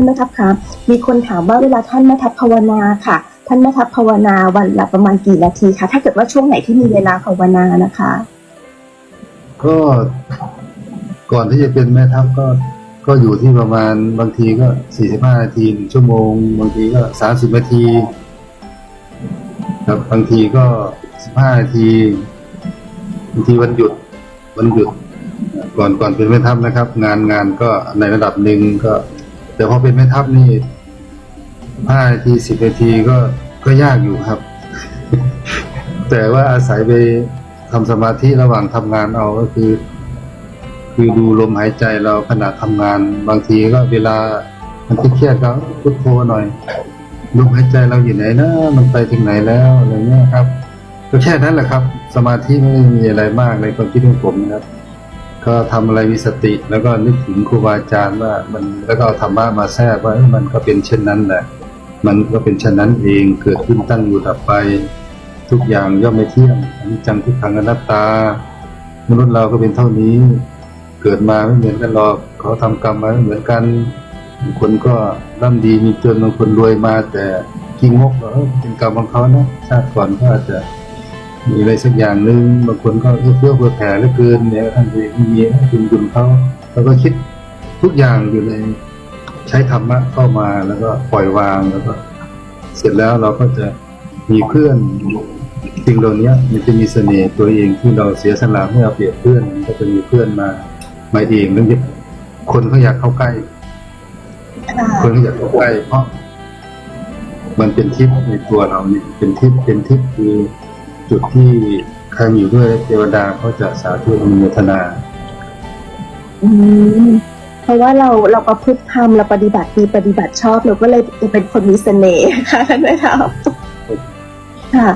านแม่ทัพคะมีคนถามว่าเวลาท่านแม่ทัพภาวนาค่ะ ท่านแม่ทัพภาวนาวันละประมาณกี่นาทีคะถ้าเกิดว่าช่วงไหนที่มีเวลาภาวนานะคะ ก็ก่อนที่จะเป็นแม่ทัพก็ก็อยู่ที่ประมาณบางทีก็45นาทีหนึ่งชั่วโมง บางทีก็30นาทีครับบางทีก็15นาทีบางทีวันหยุดวันหยุด ก่อนก่อนเป็นแม่ทัพนะครับ งานงานก็ในระดับหนึ่งก็ แต่พอเป็นแม่ทัพนี่5นาที10นาทีก็ก็ยากอยู่ครับ แต่ว่าอาศัยไปทำสมาธิระหว่างทำงานเอาก็คือ คือดูลมหายใจเราขณะทำงาน บางทีก็เวลามันเครียดก็พุทโธหน่อยลมหายใจเราอยู่ไหนนะมันไปถึงไหนแล้วอะไรเงี้ยครับ ก็แค่นั้นแหละครับ สมาธิไม่มีอะไรมากในความคิดของผมนะครับ ก็ทำอะไรมีสติแล้วก็นึกถึงครูบาอาจารย์ว่ามันแล้วก็เอาธรรมะมาแทรกว่ามันก็เป็นเช่นนั้นแหละมันก็เป็นเช่นนั้นเองเกิดขึ้นตั้งอยู่ดับไป ทุกอย่างย่อมไม่เที่ยงอนิจจังทุกขังอนัตตา มนุษย์เราก็เป็นเท่านี้ เกิดมาไม่เหมือนกันหรอกเขาทำกรรมมาไม่เหมือนกันบางคนก็ร่ำดีมีจนบางคนรวยมาแต่กินงกเออเป็นกรรมของเขานะชาติก่อนก็อาจจะ มีอะไรสักอย่างหนึ่งบางคนก็เอื้อเฟื้อเผื่อแผ่เหลือเกินเนี่ยท่านเองมีคุณบุญเขาแล้วก็คิดทุกอย่างอยู่ในใช้ธรรมะเข้ามาแล้วก็ปล่อยวางแล้วก็ เสร็จแล้วเราก็จะมีเพื่อนสิ่งเหล่านี้มันจะมีเสน่ห์ตัวเองที่เราเสียสละเมื่อเอาเปรียบเพื่อนก็จะมีเพื่อนมามาเองแล้วจะคนเขาอยากเข้าใกล้ คนเขาอยากเข้าใกล้เพราะมันเป็นทิพย์ในตัวเราเนี่ยเป็นทิพย์เป็นทิพย์คือ จุดที่ใครมาอยู่ด้วยเทวดาเขาจะสาธุอนุโมทนา อืมเพราะว่าเราเราประพฤติธรรมเราปฏิบัติดีปฏิบัติชอบเราก็เลยเป็นคนมีเสน่ห์ค่ะท่านแม่ทัพค่ะ